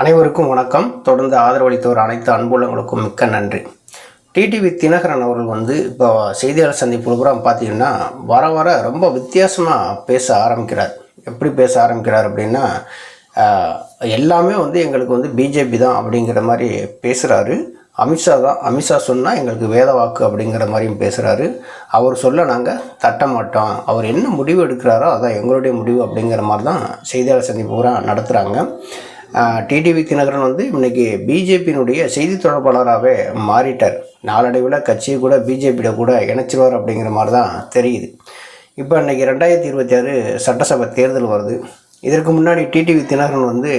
அனைவருக்கும் வணக்கம். தொடர்ந்து ஆதரவளித்தவர் அனைத்து அன்புள்ளங்களுக்கும் மிக்க நன்றி. டிடிவி தினகரன் அவர்கள் வந்து இப்போ செய்தியாளர் சந்திப்பு புறம் பார்த்தீங்கன்னா வர வர ரொம்ப வித்தியாசமாக பேச ஆரம்பிக்கிறார். எப்படி பேச ஆரம்பிக்கிறார் அப்படின்னா எல்லாமே வந்து எங்களுக்கு வந்து பிஜேபி தான் அப்படிங்கிற மாதிரி பேசுகிறாரு அமித்ஷா தான் அமித்ஷா சொன்னால் எங்களுக்கு வேத வாக்கு அப்படிங்கிற மாதிரியும் பேசுகிறாரு அவர் சொல்ல நாங்கள் தட்ட மாட்டோம். அவர் என்ன முடிவு எடுக்கிறாரோ அதான் எங்களுடைய முடிவு அப்படிங்கிற மாதிரி தான் செய்தியாளர் சந்திப்பு பூரா நடத்துகிறாங்க டிடிவி தினகரன் வந்து இன்னைக்கு பிஜேபியினுடைய செய்தி தொடர்பாளராகவே மாறிட்டார். நாளடைவில் கட்சியை கூட பிஜேபியிட கூட இணைச்சிருவார் அப்படிங்கிற மாதிரி தான் தெரியுது. இப்போ இன்றைக்கி ரெண்டாயிரத்தி இருபத்தி ஆறு சட்டசபை தேர்தல் வருது. இதற்கு முன்னாடி டிடிவி தினகரன் வந்து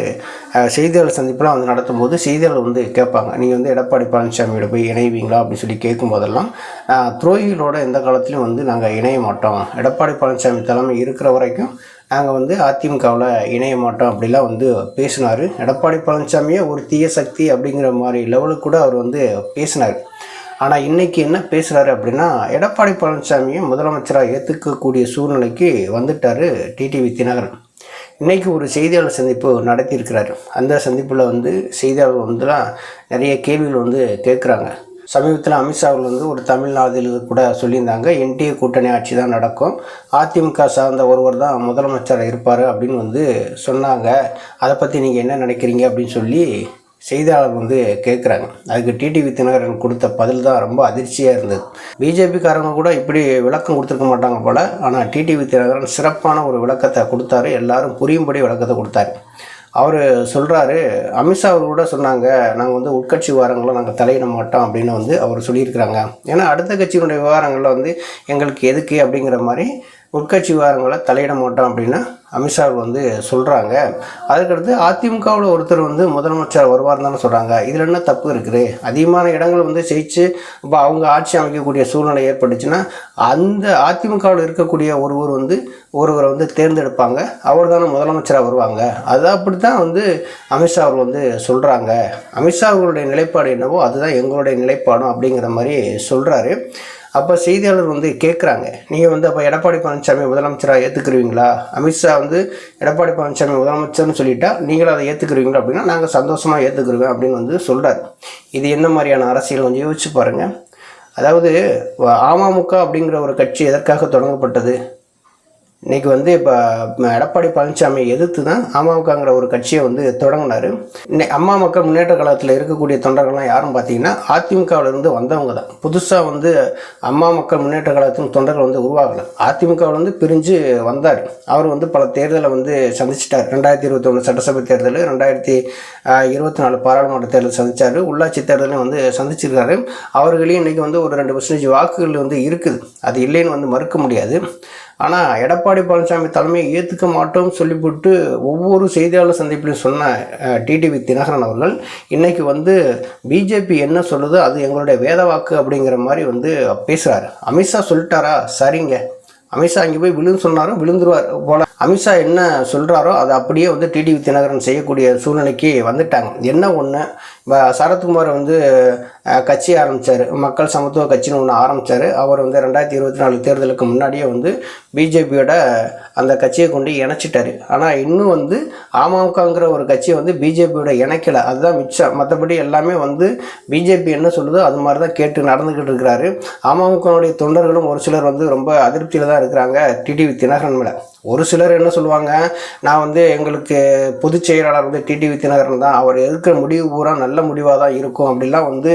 செய்தியாளர் சந்திப்பெலாம் வந்து நடத்தும்போது செய்தியாளர் வந்து கேட்பாங்க. நீங்கள் வந்து எடப்பாடி பழனிசாமியோட போய் இணைவீங்களா? அப்படின்னு சொல்லி கேட்கும்போதெல்லாம் போதெல்லாம் துரோகிகளோட எந்த காலத்துலையும் வந்து நாங்கள் இணைய மாட்டோம். எடப்பாடி பழனிசாமி தலைமை இருக்கிற வரைக்கும் நாங்கள் வந்து அதிமுகவில் இணைய மாட்டோம் அப்படிலாம் வந்து பேசினார். எடப்பாடி பழனிசாமியே ஒரு தீய சக்தி அப்படிங்கிற மாதிரி லெவலுக்கு கூட அவர் வந்து பேசினார். ஆனால் இன்றைக்கி என்ன பேசுகிறாரு அப்படின்னா எடப்பாடி பழனிசாமியை முதலமைச்சராக ஏற்றுக்கக்கூடிய சூழ்நிலைக்கு வந்துட்டார் டிடிவி தினகரன். இன்றைக்கி ஒரு செய்தியாளர் சந்திப்பு நடத்தியிருக்கிறார். அந்த சந்திப்பில் வந்து செய்தியாளர் வந்துலாம் நிறைய கேள்விகள் வந்து கேட்குறாங்க சமீபத்தில் அமித்ஷா அவர்கள் வந்து ஒரு தமிழ்நாட்டில் கூட சொல்லியிருந்தாங்க. என்டிஏ கூட்டணி ஆட்சி தான் நடக்கும். அதிமுக சார்ந்த ஒருவர் தான் முதலமைச்சர் இருப்பார் அப்படின்னு வந்து சொன்னாங்க. அதை பற்றி நீங்கள் என்ன நினைக்கிறீங்க அப்படின்னு சொல்லி செய்தியாளர் வந்து கேட்குறாங்க அதுக்கு டிடிவி தினகரன் கொடுத்த பதில் தான் ரொம்ப அதிர்ச்சியாக இருந்தது. பிஜேபிக்காரங்க கூட இப்படி விளக்கம் கொடுத்துருக்க மாட்டாங்க போல். ஆனால் டிடிவி தினகரன் சிறப்பான ஒரு விளக்கத்தை கொடுத்தாரு. எல்லாரும் புரியும்படி விளக்கத்தை கொடுத்தாரு. அவர் சொல்கிறாரு அமித்ஷா அவர் கூட சொன்னாங்க நாங்கள் வந்து உட்கட்சி விவகாரங்களில் நாங்கள் தலையிட மாட்டோம் அப்படின்னு வந்து அவர் சொல்லியிருக்கிறாங்க. ஏன்னா அடுத்த கட்சியினுடைய விவகாரங்களில் வந்து எங்களுக்கு எதுக்கு அப்படிங்கிற மாதிரி உட்கட்சி விவகாரங்களை தலையிட மாட்டோம் அப்படின்னு அமித்ஷா வந்து சொல்கிறாங்க அதுக்கடுத்து அதிமுகவில் ஒருத்தர் வந்து முதலமைச்சர் வருவார் தானே சொல்கிறாங்க இதில் என்ன தப்பு இருக்குது? அதிகமான இடங்கள் வந்து ஜெயிச்சு இப்போ அவங்க ஆட்சி அமைக்கக்கூடிய சூழ்நிலை ஏற்பட்டுச்சுன்னா அந்த அதிமுகவில் இருக்கக்கூடிய ஒருவர் வந்து ஒருவரை வந்து தேர்ந்தெடுப்பாங்க. அவர் தானே முதலமைச்சராக வருவாங்க. அது அப்படி தான் வந்து அமித்ஷா அவர் வந்து சொல்கிறாங்க அமித்ஷா அவர்களுடைய நிலைப்பாடு என்னவோ அதுதான் எங்களுடைய நிலைப்பாடும் அப்படிங்கிற மாதிரி சொல்கிறாரு அப்போ செய்தியாளர் வந்து கேட்குறாங்க நீங்கள் வந்து அப்போ எடப்பாடி பழனிசாமி முதலமைச்சராக ஏற்றுக்குருவீங்களா அமித்ஷா வந்து எடப்பாடி பழனிசாமி முதலமைச்சர்னு சொல்லிட்டா நீங்களும் அதை ஏற்றுக்குருவீங்களா அப்படின்னா நாங்கள் சந்தோஷமாக ஏற்றுக்குருவேன் அப்படின்னு வந்து சொல்கிறார் இது என்ன மாதிரியான அரசியல் கொஞ்சம் யோசிச்சு பாருங்கள் அதாவது அமமுக அப்படிங்கிற ஒரு கட்சி எதற்காக தொடங்கப்பட்டது இன்றைக்கி வந்து இப்போ எடப்பாடி பழனிசாமியை எதிர்த்து தான் அமமுகங்கிற ஒரு கட்சியை வந்து தொடங்கினார். அம்மா மக்கள் முன்னேற்ற கழகத்தில் இருக்கக்கூடிய தொண்டர்கள்லாம் யாரும் பார்த்தீங்கன்னா அதிமுகவிலேருந்து வந்தவங்க தான் புதுசாக வந்து அம்மா மக்கள் முன்னேற்ற கழகத்தின் தொண்டர்கள் வந்து உருவாகலை. அதிமுகவில் வந்து பிரிஞ்சு வந்தார். அவர் வந்து பல தேர்தலை வந்து சந்திச்சிட்டார். ரெண்டாயிரத்தி இருபத்தொன்று சட்டசபை தேர்தல் ரெண்டாயிரத்தி இருபத்தி நாலு பாராளுமன்ற தேர்தல் சந்தித்தார் உள்ளாட்சி தேர்தலையும் வந்து சந்திச்சிருக்காரு. அவர்களையும் இன்றைக்கி வந்து ஒரு ரெண்டு பர்சன்டேஜ் வாக்குகள் வந்து இருக்குது. அது இல்லைன்னு வந்து மறுக்க முடியாது. ஆனால் எடப்பாடி பழனிசாமி தலைமையை ஏற்றுக்க மாட்டோம்னு சொல்லிவிட்டு ஒவ்வொரு செய்தியாளர் சந்திப்பிலையும் சொன்ன டிடிவி தினகரன் அவர்கள் இன்றைக்கி வந்து பிஜேபி என்ன சொல்லுதோ அது எங்களுடைய வேத வாக்கு அப்படிங்கிற மாதிரி வந்து பேசுகிறார் அமித்ஷா சொல்லிட்டாரா? சரிங்க. அமித்ஷா அங்கே போய் விழுந்து சொன்னாரும் விழுந்துருவார் போல. அமித்ஷா என்ன சொல்கிறாரோ அதை அப்படியே வந்து டிடிவி தினகரன் செய்யக்கூடிய சூழ்நிலைக்கு வந்துட்டாங்க. என்ன ஒன்று சரத்குமார் வந்து கட்சி ஆரம்பித்தார் மக்கள் சமத்துவ கட்சின்னு ஒன்று ஆரம்பித்தார் அவர் வந்து ரெண்டாயிரத்தி இருபத்தி நாலு தேர்தலுக்கு முன்னாடியே வந்து பிஜேபியோட அந்த கட்சியை கொண்டு இணைச்சிட்டார். ஆனால் இன்னும் வந்து அமமுகங்கிற ஒரு கட்சியை வந்து பிஜேபியோட இணைக்கலை. அதுதான் மிச்சம். மற்றபடி எல்லாமே வந்து பிஜேபி என்ன சொல்லுதோ அது மாதிரி தான் கேட்டு நடந்துக்கிட்டு இருக்கிறாரு. அமமுகனுடைய தொண்டர்களும் ஒரு சிலர் வந்து ரொம்ப அதிருப்தியில் தான் இருக்கிறாங்க டிடிவி தினகரன் மேலே. ஒரு சிலர் என்ன சொல்லுவாங்க நான் வந்து எங்களுக்கு பொதுச் செயலாளர் வந்து டிடிவி தினகரன் தான் அவர் எதிர்க்கிற முடிவு பூரா நல்ல முடிவாக தான் இருக்கும் அப்படிலாம் வந்து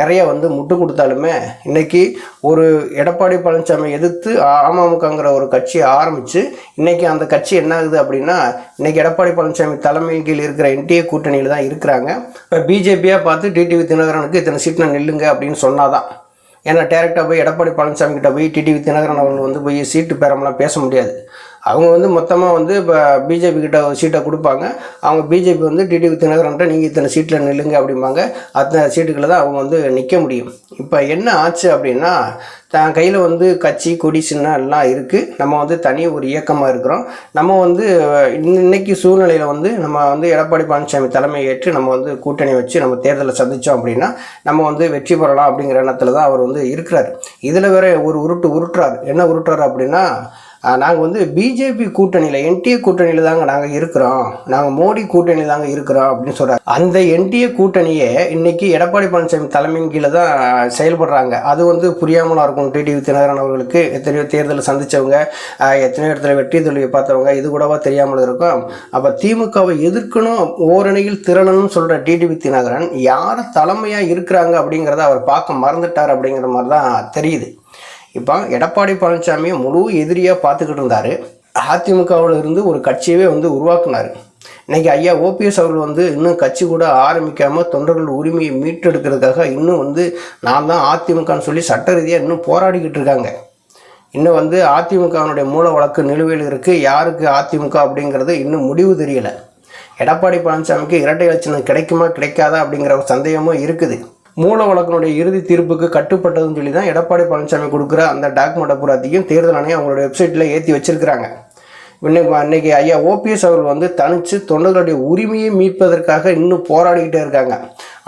நிறைய வந்து முட்டு கொடுத்தாலுமே இன்றைக்கி ஒரு எடப்பாடி பழனிசாமி எதிர்த்து அமமுகங்கிற ஒரு கட்சியை ஆரம்பித்து இன்றைக்கி அந்த கட்சி என்ன ஆகுது அப்படின்னா இன்னைக்கு எடப்பாடி பழனிசாமி தலைமையின் கீழ் இருக்கிற என்டிஏ கூட்டணியில் தான் இருக்கிறாங்க. இப்போ பிஜேபியாக பார்த்து டிடிவி தினகரனுக்கு இத்தனை சீட்டில் நில்லுங்க அப்படின்னு சொன்னாதான். ஏன்னா டேரெக்டாக போய் எடப்பாடி பழனிசாமி கிட்ட போய் டிடிவி தினகரன் அவர்கள் வந்து போய் சீட்டு பேரம்லாம் பேச முடியாது. அவங்க வந்து மொத்தமாக வந்து இப்போ பிஜேபி கிட்ட ஒரு சீட்டை கொடுப்பாங்க. அவங்க பிஜேபி வந்து டிடிவி தினகரன்ட்ட நீங்கள் இத்தனை சீட்டில் நில்லுங்க அப்படிம்பாங்க. அத்தனை சீட்டுகளை தான் அவங்க வந்து நிற்க முடியும். இப்போ என்ன ஆச்சு அப்படின்னா தான் கையில் வந்து கட்சி கொடி சின்ன எல்லாம் இருக்குது நம்ம வந்து தனி ஒரு இயக்கமாக இருக்கிறோம். நம்ம வந்து இன்ன- இன்னைக்கு சூழ்நிலையில் வந்து நம்ம வந்து எடப்பாடி பழனிசாமி தலைமை ஏற்று நம்ம வந்து கூட்டணி வச்சு நம்ம தேர்தலை சந்தித்தோம் அப்படின்னா நம்ம வந்து வெற்றி பெறலாம் அப்படிங்கிற எண்ணத்தில் தான் அவர் வந்து இருக்கிறார். இதில் வேற ஒரு உருட்டு உருட்டுறாரு. என்ன உருட்டுறாரு அப்படின்னா நாங்கள் வந்து பிஜேபி கூட்டணியில் என்டிஏ கூட்டணியில் தாங்க நாங்கள் இருக்கிறோம். நாங்கள் மோடி கூட்டணியில் தாங்க இருக்கிறோம் அப்படின்னு சொல்கிறார் அந்த என்டிஏ கூட்டணியை இன்றைக்கி எடப்பாடி பழனிசாமி தலைமையின் கீழே தான் செயல்படுறாங்க. அது வந்து புரியாமலாம் இருக்கும். டிடிவி தினகரன் அவர்களுக்கு எத்தனையோ தேர்தலில் சந்தித்தவங்க எத்தனையோ இடத்துல வெற்றி தோல்வியை பார்த்தவங்க இது கூடவா தெரியாமல் இருக்கும். அப்போ திமுகவை எதிர்க்கணும் ஓரணியில் திரளணும்னு சொல்கிற டிடிவி தினகரன் யார் தலைமையாக இருக்கிறாங்க அப்படிங்கிறத அவர் பார்க்க மறந்துட்டார் அப்படிங்கிற மாதிரி தான் தெரியுது. இப்போ எடப்பாடி பழனிசாமியை முழு எதிரியாக பார்த்துக்கிட்டு இருந்தார். அதிமுகவில் இருந்து ஒரு கட்சியவே வந்து உருவாக்குனார். இன்றைக்கி ஐயா ஓபிஎஸ் அவர்கள் வந்து இன்னும் கட்சி கூட ஆரம்பிக்காமல் தொண்டர்கள் உரிமையை மீட்டெடுக்கிறதுக்காக இன்னும் வந்து நான் தான் அதிமுகன்னு சொல்லி சட்ட ரீதியாக இன்னும் போராடிக்கிட்டு இருக்காங்க. இன்னும் வந்து அதிமுகவினுடைய மூல வழக்கு நிலுவையில் இருக்குது யாருக்கு அதிமுக அப்படிங்கிறது இன்னும் முடிவு தெரியலை. எடப்பாடி பழனிசாமிக்கு இரட்டை லட்சணம் கிடைக்குமா கிடைக்காதா அப்படிங்கிற ஒரு சந்தேகமும் இருக்குது. மூல வழக்கினுடைய இறுதி தீர்ப்புக்கு கட்டுப்பட்டதுன்னு சொல்லி தான் எடப்பாடி பழனிசாமி கொடுக்குற அந்த டாக்குமெண்ட் பூராத்தையும் தேர்தல் ஆணையம் அவங்களோட வெப்சைட்டில் ஏற்றி வச்சிருக்கிறாங்க. இன்னைக்கு அன்னைக்கு ஐயா ஓபிஎஸ் அவர்கள் வந்து தனித்து தொண்டர்களுடைய உரிமையை மீட்பதற்காக இன்னும் போராடிக்கிட்டே இருக்காங்க.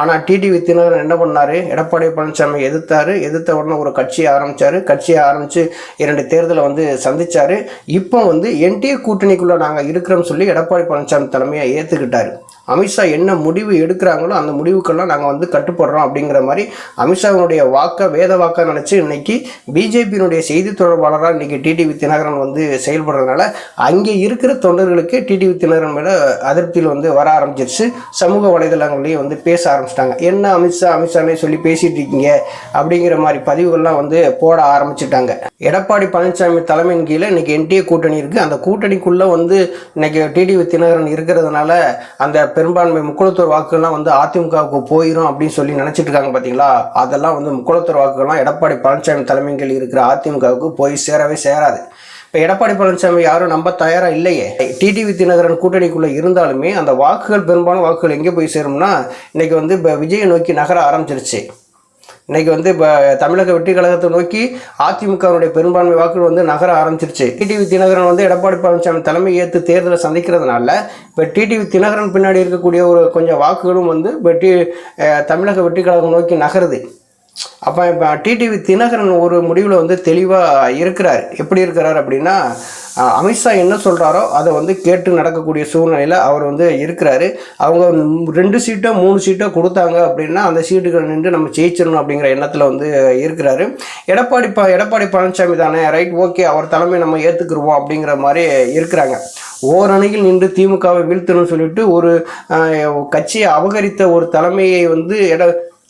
ஆனால் டிடிவி தினகரன் என்ன பண்ணார்? எடப்பாடி பழனிசாமி எதிர்த்தார். எதிர்த்த உடனே ஒரு கட்சியை ஆரம்பித்தார் கட்சியை ஆரம்பித்து இரண்டு தேர்தலை வந்து சந்தித்தார் இப்போ வந்து என்டிஏ கூட்டணிக்குள்ளே நாங்கள் இருக்கிறோம்னு சொல்லி எடப்பாடி பழனிசாமி தலைமையை ஏற்றுக்கிட்டார் அமித்ஷா என்ன முடிவு எடுக்கிறாங்களோ அந்த முடிவுக்கெல்லாம் நாங்கள் வந்து கட்டுப்படுறோம் அப்படிங்கிற மாதிரி அமித்ஷாவினுடைய வாக்கை வேத வாக்கை நினச்சி இன்னைக்கு பிஜேபியினுடைய செய்தி தொடர்பாளராக இன்னைக்கு டிடிவி தினகரன் வந்து செயல்படுறதுனால அங்கே இருக்கிற தொண்டர்களுக்கு டிடிவி தினகரன் மேலே அதிருப்தியில் வந்து வர ஆரம்பிச்சிருச்சு. சமூக வலைதளங்களையும் வந்து பேச ஆரம்பிச்சிட்டாங்க. என்ன அமித்ஷா அமித்ஷானே சொல்லி பேசிட்டு இருக்கீங்க அப்படிங்கிற மாதிரி பதிவுகள்லாம் வந்து போட ஆரம்பிச்சிட்டாங்க. எடப்பாடி பழனிசாமி தலைமையின் கீழே இன்னைக்கு என்டிஏ கூட்டணி இருக்குது அந்த கூட்டணிக்குள்ளே வந்து இன்னைக்கு டிடிவி தினகரன் இருக்கிறதுனால அந்த பெரும்பான்மை முக்குளத்தூர் வாக்குகள்லாம் வந்து அதிமுகவுக்கு போயிடும் அப்படின்னு சொல்லி நினச்சிட்டு இருக்காங்க பார்த்தீங்களா அதெல்லாம் வந்து முக்குளத்தூர் வாக்குகள்லாம் எடப்பாடி பழனிசாமி தலைமையில் இருக்கிற அதிமுகவுக்கு போய் சேரவே சேராது. இப்போ எடப்பாடி பழனிசாமி யாரும் நம்ப தயாராக இல்லையே. டிடிவி தினகரன் கூட்டணிக்குள்ளே இருந்தாலுமே அந்த வாக்குகள் பெரும்பாலும் வாக்குகள் எங்கே போய் சேரும்னா இன்றைக்கி வந்து இப்போ விஜயை நோக்கி நகர ஆரம்பிச்சிருச்சு. இன்றைக்கி வந்து இப்போ தமிழக வெற்றி கழகத்தை நோக்கி அதிமுகவுடைய பெரும்பான்மை வாக்குகள் வந்து நகர ஆரம்பிச்சிருச்சு. டிடிவி தினகரன் வந்து எடப்பாடி பழனிசாமி தலைமை ஏற்று தேர்தலை சந்திக்கிறதுனால இப்போ டிடிவி தினகரன் பின்னாடி இருக்கக்கூடிய ஒரு கொஞ்சம் வாக்குகளும் வந்து இப்போ டி தமிழக வெற்றி கழகம் நோக்கி நகருது. அப்போ இப்போ டிடிவி தினகரன் ஒரு முடிவில் வந்து தெளிவாக இருக்கிறார். எப்படி இருக்கிறார் அப்படின்னா அமித்ஷா என்ன சொல்கிறாரோ அதை வந்து கேட்டு நடக்கக்கூடிய சூழ்நிலையில் அவர் வந்து இருக்கிறாரு. அவங்க ரெண்டு சீட்டோ மூணு சீட்டோ கொடுத்தாங்க அப்படின்னா அந்த சீட்டுகள் நின்று நம்ம ஜெயிச்சிடணும் அப்படிங்கிற எண்ணத்தில் வந்து இருக்கிறாரு. எடப்பாடி ப எடப்பாடி பழனிசாமி தானே ரைட் ஓகே அவர் தலைமை நம்ம ஏற்றுக்குருவோம் அப்படிங்கிற மாதிரி இருக்கிறாங்க. ஓரணியில் நின்று திமுகவை வீழ்த்தணும்னு சொல்லிட்டு ஒரு கட்சியை அபகரித்த ஒரு தலைமையை வந்து எட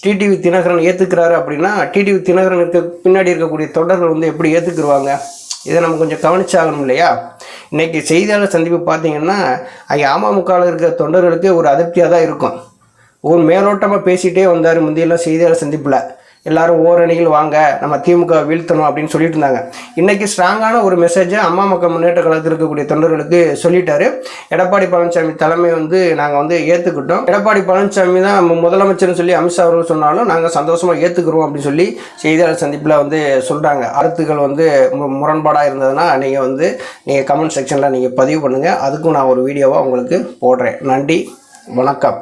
டிடிவி தினகரன் ஏற்றுக்கிறாரு அப்படின்னா டிடிவி தினகரன் இருக்க பின்னாடி இருக்கக்கூடிய தொடர்கள் வந்து எப்படி ஏற்றுக்குருவாங்க இதை நம்ம கொஞ்சம் கவனிச்சாகணும் இல்லையா? இன்றைக்கி செய்தியாளர் சந்திப்பு பார்த்தீங்கன்னா அங்கே அமமுகவில் இருக்கிற தொண்டர்களுக்கு ஒரு அதிருப்தியாக தான் இருக்கும். ஒரு மேலோட்டமாக பேசிகிட்டே வந்தார் முந்தையெல்லாம் செய்தியாளர் சந்திப்பில். எல்லாரும் ஓரணியில் வாங்க நம்ம திமுக வீழ்த்தணும் அப்படின்னு சொல்லிட்டு இருந்தாங்க. இன்றைக்கி ஸ்ட்ராங்கான ஒரு மெசேஜை அம்மா மக்கள் முன்னேற்ற கழகத்தில் இருக்கக்கூடிய தொண்டர்களுக்கு சொல்லிட்டாரு. எடப்பாடி பழனிசாமி தலைமை வந்து நாங்கள் வந்து ஏற்றுக்கிட்டோம் எடப்பாடி பழனிசாமி தான் முதலமைச்சர்னு சொல்லி அமித்ஷா அவர்கள் சொன்னாலும் நாங்கள் சந்தோஷமாக ஏற்றுக்கிறோம் அப்படின்னு சொல்லி செய்தியாளர் சந்திப்பில் வந்து சொல்கிறாங்க கருத்துக்கள் வந்து முரண்பாடாக இருந்ததுன்னா நீங்கள் வந்து நீங்கள் கமெண்ட் செக்ஷனில் நீங்கள் பதிவு பண்ணுங்கள் அதுக்கும் நான் ஒரு வீடியோவாக உங்களுக்கு போடுறேன். நன்றி வணக்கம்.